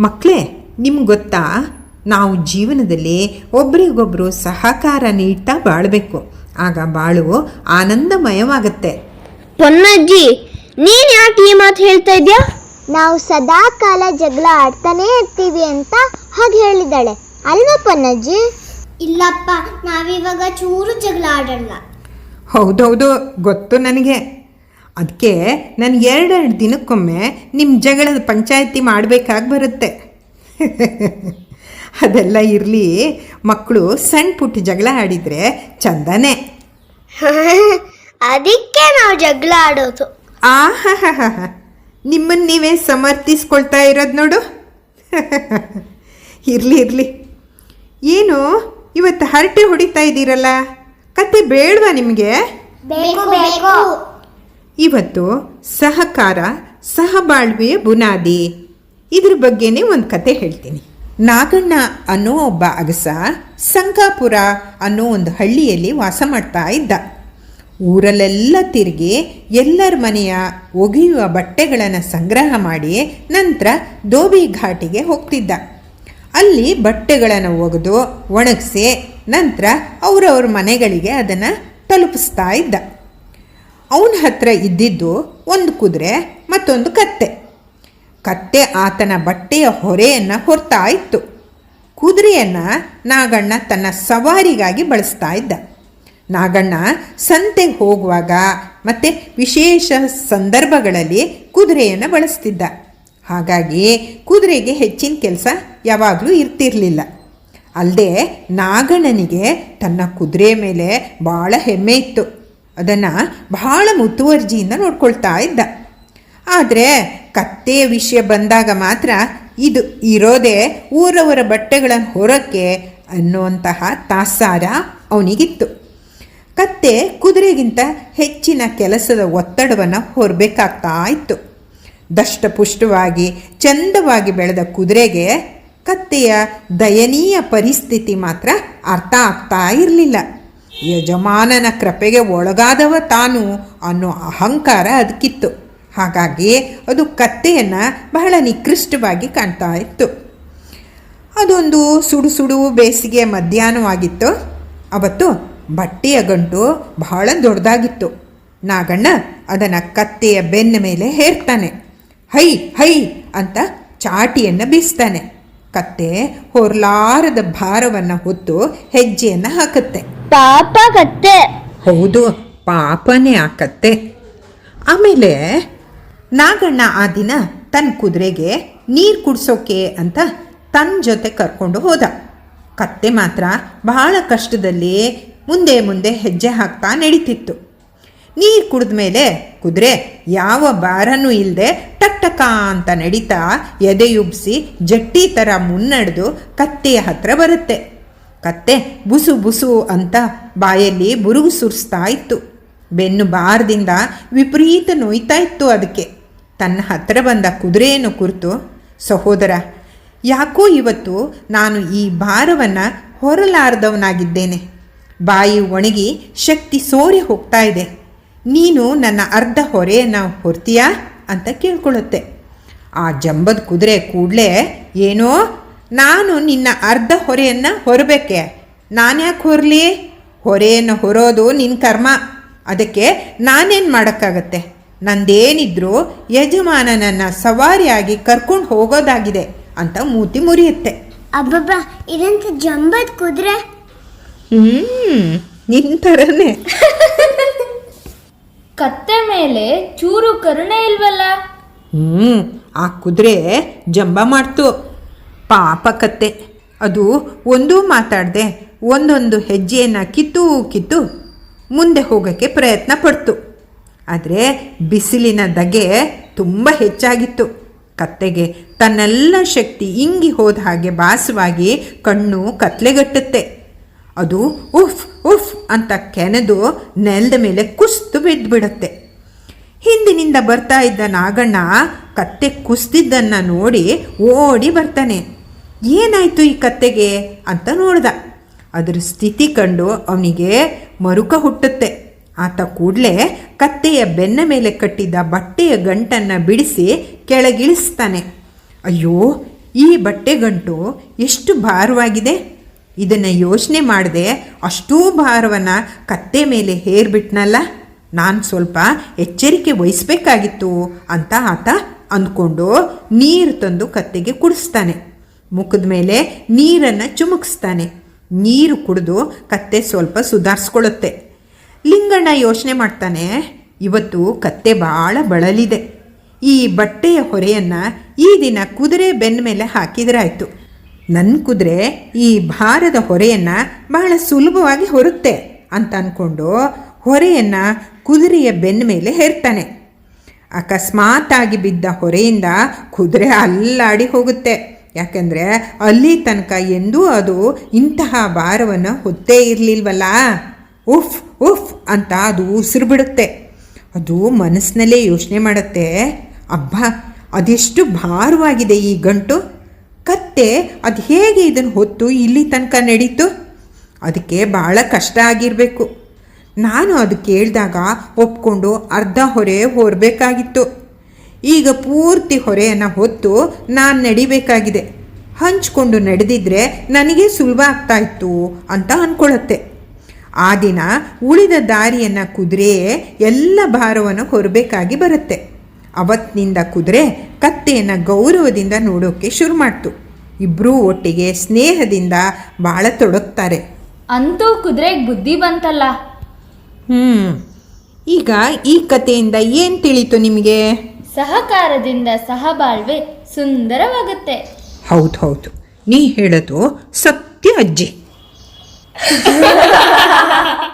ಮಕ್ಕಳೇ ನಿಮ್ಗೆ ಗೊತ್ತಾ? ನಾವು ಜೀವನದಲ್ಲಿ ಒಬ್ರಿಗೊಬ್ಬರು ಸಹಕಾರ ನೀಡ್ತಾ ಬಾಳಬೇಕು. ಆಗ ಬಾಳು ಆನಂದಮಯವಾಗತ್ತೆ. ಪೊನ್ನಜ್ಜಿ ನೀನ್ ಯಾಕೆ ಈ ಮಾತು ಹೇಳ್ತಾ ಇದ್ಯಾ? ನಾವು ಸದಾ ಕಾಲ ಜಗಳ ಆಡ್ತಾನೆ ಇರ್ತೀವಿ ಅಂತ ಹಾಗೆ ಹೇಳಿದಾಳೆ ಅಲ್ವಾ ಪೊನ್ನಜ್ಜಿ? ಇಲ್ಲಪ್ಪ ನಾವಿವಾಗ ಚೂರು ಜಗಳ ಆಡಲ್ಲ. ಹೌದೌದು ಗೊತ್ತು ನನಗೆ. ಅದಕ್ಕೆ ನಾನು ಎರಡೆರಡು ದಿನಕ್ಕೊಮ್ಮೆ ನಿಮ್ಮ ಜಗಳದ ಪಂಚಾಯತಿ ಮಾಡಬೇಕಾಗಿ ಬರುತ್ತೆ. ಅದೆಲ್ಲ ಇರಲಿ ಮಕ್ಕಳು ಸಣ್ಣ ಪುಟ್ಟ ಜಗಳ ಆಡಿದರೆ ಚಂದನೆ. ಅದಕ್ಕೆ ನಾವು ಜಗಳ ಆಡೋದು. ಆ ನಿಮ್ಮನ್ನು ನೀವೇ ಸಮರ್ಥಿಸ್ಕೊಳ್ತಾ ಇರೋದು ನೋಡು. ಇರಲಿ ಇರಲಿ. ಏನು ಇವತ್ತು ಹರಟೆ ಹೊಡಿತಾ ಇದ್ದೀರಲ್ಲ ಕತೆ ಬೇಡವಾ ನಿಮಗೆ? ಇವತ್ತು ಸಹಕಾರ ಸಹಬಾಳ್ವೆಯ ಬುನಾದಿ. ಇದ್ರ ಬಗ್ಗೆನೇ ಒಂದು ಕತೆ ಹೇಳ್ತೀನಿ. ನಾಗಣ್ಣ ಅನ್ನೋ ಒಬ್ಬ ಅಗಸ ಸಂಕಾಪುರ ಅನ್ನೋ ಒಂದು ಹಳ್ಳಿಯಲ್ಲಿ ವಾಸ ಮಾಡ್ತಾ ಇದ್ದ. ಊರಲ್ಲೆಲ್ಲ ತಿರುಗಿ ಎಲ್ಲರ ಮನೆಯ ಒಗೆಯುವ ಬಟ್ಟೆಗಳನ್ನು ಸಂಗ್ರಹ ಮಾಡಿ ನಂತರ ದೋಬಿ ಘಾಟಿಗೆ ಹೋಗ್ತಿದ್ದ. ಅಲ್ಲಿ ಬಟ್ಟೆಗಳನ್ನು ಒಗೆದು ಒಣಗಿಸಿ ನಂತರ ಅವರವ್ರ ಮನೆಗಳಿಗೆ ಅದನ್ನು ತಲುಪಿಸ್ತಾ ಇದ್ದ. ಅವನ ಹತ್ರ ಇದ್ದಿದ್ದು ಒಂದು ಕುದುರೆ, ಮತ್ತೊಂದು ಕತ್ತೆ. ಕತ್ತೆ ಆತನ ಬಟ್ಟೆಯ ಹೊರೆಯನ್ನು ಹೊರ್ತಾ ಇತ್ತು. ಕುದುರೆಯನ್ನು ನಾಗಣ್ಣ ತನ್ನ ಸವಾರಿಗಾಗಿ ಬಳಸ್ತಾ ಇದ್ದ. ನಾಗಣ್ಣ ಸಂತೆಗೆ ಹೋಗುವಾಗ ಮತ್ತು ವಿಶೇಷ ಸಂದರ್ಭಗಳಲ್ಲಿ ಕುದುರೆಯನ್ನು ಬಳಸ್ತಿದ್ದ. ಹಾಗಾಗಿ ಕುದುರೆಗೆ ಹೆಚ್ಚಿನ ಕೆಲಸ ಯಾವಾಗಲೂ ಇರ್ತಿರಲಿಲ್ಲ. ಅಲ್ಲದೆ ನಾಗಣ್ಣನಿಗೆ ತನ್ನ ಕುದುರೆ ಮೇಲೆ ಭಾಳ ಹೆಮ್ಮೆ ಇತ್ತು. ಅದನ್ನು ಬಹಳ ಮುತುವರ್ಜಿಯಿಂದ ನೋಡ್ಕೊಳ್ತಾ ಇದ್ದ. ಆದರೆ ಕತ್ತೆಯ ವಿಷಯ ಬಂದಾಗ ಮಾತ್ರ ಇದು ಇರೋದೇ ಊರವರ ಬಟ್ಟೆಗಳನ್ನು ಹೊರಕ್ಕೆ ಅನ್ನುವಂತಹ ತಾಸಾರ ಅವನಿಗಿತ್ತು. ಕತ್ತೆ ಕುದುರೆಗಿಂತ ಹೆಚ್ಚಿನ ಕೆಲಸದ ಒತ್ತಡವನ್ನು ಹೊರಬೇಕಾಗ್ತಾ ಇತ್ತು. ದಷ್ಟಪುಷ್ಟವಾಗಿ, ಚಂದವಾಗಿ ಬೆಳೆದ ಕುದುರೆಗೆ ಕತ್ತೆಯ ದಯನೀಯ ಪರಿಸ್ಥಿತಿ ಮಾತ್ರ ಅರ್ಥ ಆಗ್ತಾ ಇರಲಿಲ್ಲ. ಯಜಮಾನನ ಕೃಪೆಗೆ ಒಳಗಾದವ ತಾನು ಅನ್ನೋ ಅಹಂಕಾರ ಅದಕ್ಕಿತ್ತು ಹಾಗಾಗಿ ಅದು ಕತ್ತೆಯನ್ನು ಬಹಳ ನಿಕೃಷ್ಟವಾಗಿ ಕಾಣ್ತಾ ಇತ್ತು. ಅದೊಂದು ಸುಡು ಸುಡು ಬೇಸಿಗೆ ಮಧ್ಯಾಹ್ನವಾಗಿತ್ತು. ಅವತ್ತು ಬಟ್ಟೆಯ ಗಂಟು ಬಹಳ ದೊಡ್ಡದಾಗಿತ್ತು. ನಾಗಣ್ಣ ಅದನ್ನು ಕತ್ತೆಯ ಬೆನ್ನ ಮೇಲೆ ಹೇರ್ತಾನೆ. ಹೈ ಹೈ ಅಂತ ಚಾಟಿಯನ್ನು ಬೀಸ್ತಾನೆ. ಕತ್ತೆ ಹೊರಲಾರದ ಭಾರವನ್ನು ಹೊತ್ತು ಹೆಜ್ಜೆಯನ್ನು ಹಾಕುತ್ತೆ. ಪಾಪ ಕತ್ತೆ ಹೌದು, ಪಾಪನೇ ಆ ಕತ್ತೆ ಆಮೇಲೆ ನಾಗಣ್ಣ ಆ ದಿನ ತನ್ನ ಕುದುರೆಗೆ ನೀರು ಕುಡಿಸೋಕೆ ಅಂತ ತನ್ನ ಜೊತೆ ಕರ್ಕೊಂಡು ಹೋದ. ಕತ್ತೆ ಮಾತ್ರ ಬಹಳ ಕಷ್ಟದಲ್ಲಿ ಮುಂದೆ ಮುಂದೆ ಹೆಜ್ಜೆ ಹಾಕ್ತಾ ನಡೀತಿತ್ತು. ನೀರು ಕುಡಿದ ಮೇಲೆ ಕುದುರೆ ಯಾವ ಭಾರನೂ ಇಲ್ಲದೆ ಟಕ್ ಟಕ ಅಂತ ನಡೀತಾ ಎದೆಯುಬ್ಸಿ ಜಟ್ಟಿ ಥರ ಮುನ್ನಡೆದು ಕತ್ತೆಯ ಹತ್ರ ಬರುತ್ತೆ. ಕತ್ತೆ ಬುಸು ಬುಸು ಅಂತ ಬಾಯಲ್ಲಿ ಬುರುಗು ಸುರಿಸ್ತಾ ಇತ್ತು. ಬೆನ್ನು ಬಾರದಿಂದ ವಿಪರೀತ ನೋಯ್ತಾ ಇತ್ತು ಅದಕ್ಕೆ. ತನ್ನ ಹತ್ತಿರ ಬಂದ ಕುದುರೆಯನ್ನು ಕುರಿತು, ಸಹೋದರ, ಯಾಕೋ ಇವತ್ತು ನಾನು ಈ ಭಾರವನ್ನು ಹೊರಲಾರದವನಾಗಿದ್ದೇನೆ. ಬಾಯಿ ಒಣಗಿ ಶಕ್ತಿ ಸೋರಿ ಹೋಗ್ತಾ ಇದೆ. ನೀನು ನನ್ನ ಅರ್ಧ ಹೊರೆಯನ್ನು ಹೊರ್ತೀಯಾ? ಅಂತ ಕೇಳ್ಕೊಳ್ಳುತ್ತೆ. ಆ ಜಂಬದ ಕುದುರೆ ಕೂಡಲೇ, ಏನೋ ನಾನು ನಿನ್ನ ಅರ್ಧ ಹೊರೆಯನ್ನು ಹೊರಬೇಕೆ? ನಾನ್ಯಾಕೆ ಹೊರಲಿ? ಹೊರೆಯನ್ನು ಹೊರೋದು ನಿನ್ನ ಕರ್ಮ. ಅದಕ್ಕೆ ನಾನೇನು ಮಾಡೋಕ್ಕಾಗತ್ತೆ? ನಂದೇನಿದ್ರೂ ಯಜಮಾನನನ್ನು ಸವಾರಿಯಾಗಿ ಕರ್ಕೊಂಡು ಹೋಗೋದಾಗಿದೆ ಅಂತ ಮೂತಿ ಮುರಿಯುತ್ತೆ. ಅಬ್ಬಬ್ಬ ಇದಂತ ಜಂಬದ ಕುದುರೆ? ಹ್ಞೂ ನಿನ್ನ ಥರನೇ ಕತ್ತೆ ಮೇಲೆ ಚೂರು ಕರುಣೆ ಇಲ್ವಲ್ಲ? ಹ್ಞೂ ಆ ಕುದುರೆ ಜಂಬ ಮಾಡ್ತು. ಪಾಪ ಕತ್ತೆ ಅದು ಒಂದೂ ಮಾತಾಡದೆ, ಒಂದೊಂದು ಹೆಜ್ಜೆಯನ್ನು ಕಿತ್ತು ಕಿತ್ತು ಮುಂದೆ ಹೋಗೋಕ್ಕೆ ಪ್ರಯತ್ನ ಪಡ್ತು. ಆದರೆ ಬಿಸಿಲಿನ ದಗೆ ತುಂಬ ಹೆಚ್ಚಾಗಿತ್ತು. ಕತ್ತೆಗೆ ತನ್ನೆಲ್ಲ ಶಕ್ತಿ ಇಂಗಿ ಹೋದ ಹಾಗೆ ಭಾಸವಾಗಿ ಕಣ್ಣು ಕತ್ಲೆಗಟ್ಟುತ್ತೆ. ಅದು ಉಫ್ ಉಫ್ ಅಂತ ಕೆನೆದು ನೆಲದ ಮೇಲೆ ಕುಸ್ತು ಬಿದ್ದುಬಿಡುತ್ತೆ ಹಿಂದಿನಿಂದ ಬರ್ತಾ ಇದ್ದ ನಾಗಣ್ಣ ಕತ್ತೆ ಕುಸ್ತಿದ್ದನ್ನು ನೋಡಿ ಓಡಿ ಬರ್ತಾನೆ. ಏನಾಯ್ತು ಈ ಕತ್ತೆಗೆ ಅಂತ ನೋಡ್ದ. ಅದರ ಸ್ಥಿತಿ ಕಂಡು ಅವನಿಗೆ ಮರುಕ ಹುಟ್ಟುತ್ತೆ. ಆತ ಕೂಡಲೇ ಕತ್ತೆಯ ಬೆನ್ನ ಮೇಲೆ ಕಟ್ಟಿದ್ದ ಬಟ್ಟೆಯ ಗಂಟನ್ನು ಬಿಡಿಸಿ ಕೆಳಗಿಳಿಸ್ತಾನೆ. ಅಯ್ಯೋ, ಈ ಬಟ್ಟೆಗಂಟು ಎಷ್ಟು ಭಾರವಾಗಿದೆ. ಇದನ್ನು ಯೋಚನೆ ಮಾಡದೆ ಅಷ್ಟೂ ಭಾರವನ್ನು ಕತ್ತೆ ಮೇಲೆ ಹೇರ್ಬಿಟ್ನಲ್ಲ. ನಾನು ಸ್ವಲ್ಪ ಎಚ್ಚರಿಕೆ ವಹಿಸ್ಬೇಕಾಗಿತ್ತು ಅಂತ ಆತ ಅಂದ್ಕೊಂಡು ನೀರು ತಂದು ಕತ್ತೆಗೆ ಕುಡಿಸ್ತಾನೆ. ಮುಖದ ಮೇಲೆ ನೀರನ್ನು ಚುಮುಕಿಸ್ತಾನೆ. ನೀರು ಕುಡಿದು ಕತ್ತೆ ಸ್ವಲ್ಪ ಸುಧಾರಿಸ್ಕೊಳ್ಳುತ್ತೆ. ಲಿಂಗಣ್ಣ ಯೋಚನೆ ಮಾಡ್ತಾನೆ, ಇವತ್ತು ಕತ್ತೆ ಭಾಳ ಬಳಲಿದೆ. ಈ ಬಟ್ಟೆಯ ಹೊರೆಯನ್ನು ಈ ದಿನ ಕುದುರೆ ಬೆನ್ನ ಮೇಲೆ ಹಾಕಿದ್ರಾಯ್ತು. ನನ್ನ ಕುದುರೆ ಈ ಭಾರದ ಹೊರೆಯನ್ನು ಬಹಳ ಸುಲಭವಾಗಿ ಹೊರುತ್ತೆ ಅಂತ ಅಂದ್ಕೊಂಡು ಹೊರೆಯನ್ನು ಕುದುರೆಯ ಬೆನ್ನ ಮೇಲೆ ಹೇರ್ತಾನೆ. ಅಕಸ್ಮಾತಾಗಿ ಬಿದ್ದ ಹೊರೆಯಿಂದ ಕುದುರೆ ಅಲ್ಲಾಡಿ ಹೋಗುತ್ತೆ. ಯಾಕೆಂದರೆ ಅಲ್ಲಿ ತನಕ ಎಂದೂ ಅದು ಇಂತಹ ಭಾರವನ್ನು ಹೊತ್ತೇ ಇರಲಿಲ್ವಲ್ಲ? ಉಫ್ ಉಫ್ ಅಂತ ಅದು ಉಸಿರು ಬಿಡುತ್ತೆ. ಅದು ಮನಸ್ಸಿನಲ್ಲೇ ಯೋಚನೆ ಮಾಡುತ್ತೆ. ಅಬ್ಬಾ, ಅದೆಷ್ಟು ಭಾರವಾಗಿದೆ ಈ ಗಂಟು. ಕತ್ತೆ, ಅದು ಹೇಗೆ ಇದನ್ನು ಹೊತ್ತು ಇಲ್ಲಿ ತನಕ ನಡೀತು? ಅದಕ್ಕೆ ಭಾಳ ಕಷ್ಟ ಆಗಿರಬೇಕು. ನಾನು ಅದು ಕೇಳಿದಾಗ ಒಪ್ಕೊಂಡು ಅರ್ಧ ಹೊರೆ ಹೊರಬೇಕಾಗಿತ್ತು. ಈಗ ಪೂರ್ತಿ ಹೊರೆಯನ್ನು ಹೊತ್ತು ನಾನು ನಡಿಬೇಕಾಗಿದೆ. ಹಂಚ್ಕೊಂಡು ನಡೆದಿದ್ರೆ ನನಗೆ ಸುಲಭ ಆಗ್ತಾ ಇತ್ತು ಅಂತ ಅಂದ್ಕೊಳ್ಳುತ್ತೆ ಆ ದಿನ ಉಳಿದ ದಾರಿಯನ್ನು ಕುದುರೆಯೇ ಎಲ್ಲ ಭಾರವನ್ನು ಹೊರಬೇಕಾಗಿ ಬರುತ್ತೆ. ಅವತ್ತಿನಿಂದ ಕುದುರೆ ಕತ್ತೆಯನ್ನು ಗೌರವದಿಂದ ನೋಡೋಕ್ಕೆ ಶುರು ಮಾಡ್ತು. ಇಬ್ಬರೂ ಒಟ್ಟಿಗೆ ಸ್ನೇಹದಿಂದ ಭಾಳ ತೊಡಗ್ತಾರೆ. ಅಂತೂ ಕುದುರೆಗೆ ಬುದ್ಧಿ ಬಂತಲ್ಲ. ಹ್ಞೂ ಈಗ ಈ ಕಥೆಯಿಂದ ಏನು ತಿಳಿತು ನಿಮಗೆ? ಸಹಕಾರದಿಂದ ಸಹಬಾಳ್ವೆ ಸುಂದರವಾಗುತ್ತೆ. ಹೌದು ಹೌದು. ನೀ ಹೇಳೋದು ಸತ್ಯ ಅಜ್ಜಿ.